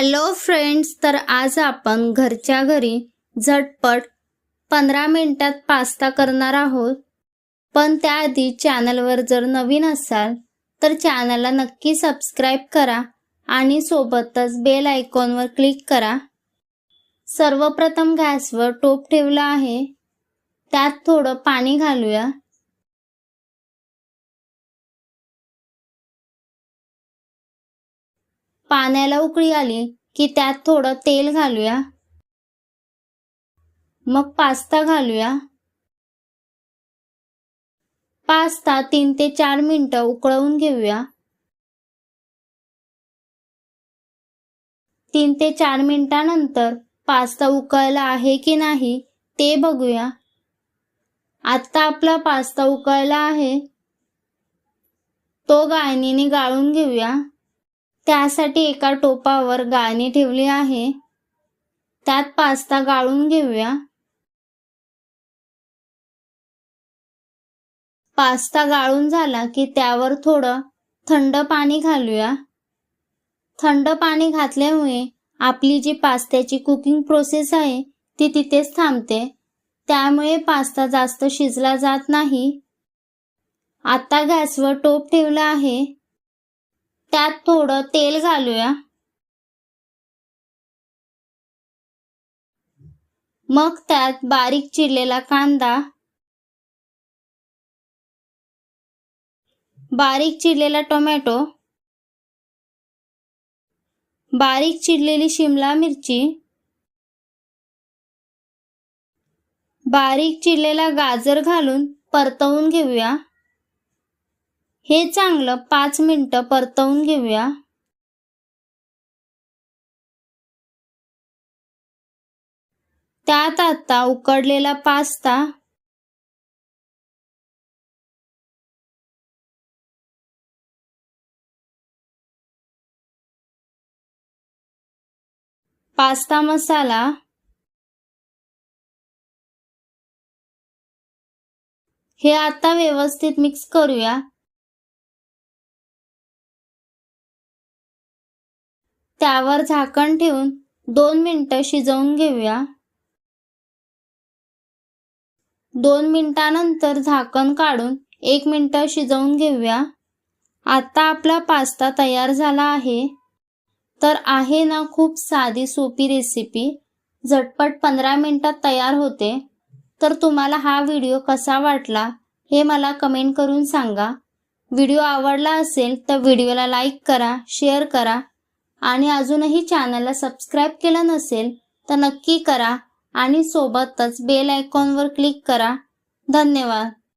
Hello friends तर आज आपण घरच्या घरी झटपट पंधरा मिनिटात पास्ता करणार आहोत. पण त्याआधी चॅनलवर जर नवीन असाल तर चॅनलला नक्की सबस्क्राईब करा आणि सोबतच बेल आयकॉनवर क्लिक करा. सर्वप्रथम गॅसवर टोप ठेवला आहे. त्यात थोडं पाणी घालूया. पाण्याला उकळी आली की त्यात थोडं तेल घालूया. मग पास्ता घालूया. पास्ता तीन ते चार मिनिटं उकळवून घेऊया. तीन ते चार मिनिटानंतर पास्ता उकळला आहे की नाही ते बघूया. आता आपला पास्ता उकळला आहे. तो गाळणीने गाळून घेऊया. त्यासाठी एका टोपावर गाळणी ठेवली आहे. त्यात पास्ता गाळून घेऊया. पास्ता गाळून झाला की त्यावर थोडं थंड पाणी घालूया. थंड पाणी घातल्यामुळे आपली जी पास्त्याची कुकिंग प्रोसेस आहे ती तिथेच थांबते. त्यामुळे पास्ता जास्त शिजला जात नाही. आता गॅसवर टोप ठेवला आहे. त्यात थोडं तेल घालूया. मग त्यात बारीक चिरलेला कांदा. बारीक चिरलेला टोमॅटो. बारीक चिरलेली शिमला मिरची. बारीक चिरलेला गाजर घालून परतवून घेऊया. हे चांगलं पाच मिनिटं परतवून घेऊया. त्यात आता उकडलेला पास्ता. पास्ता मसाला. हे आता व्यवस्थित मिक्स करूया. त्यावर झाकण ठेवून दोन मिनिटं शिजवून घेऊया. दोन मिनिटानंतर झाकण काढून एक मिनिटं शिजवून घेऊया. आता आपला पास्ता तयार झाला आहे. तर आहे ना खूप साधी सोपी रेसिपी. झटपट पंधरा मिनिटात तयार होते. तर तुम्हाला हा व्हिडिओ कसा वाटला हे मला कमेंट करून सांगा. व्हिडिओ आवडला असेल तर व्हिडिओला लाईक करा शेअर करा आणि अजूनही चॅनलला सबस्क्राईब केलं नसेल तर नक्की करा आणि सोबतच बेल आयकॉनवर क्लिक करा. धन्यवाद.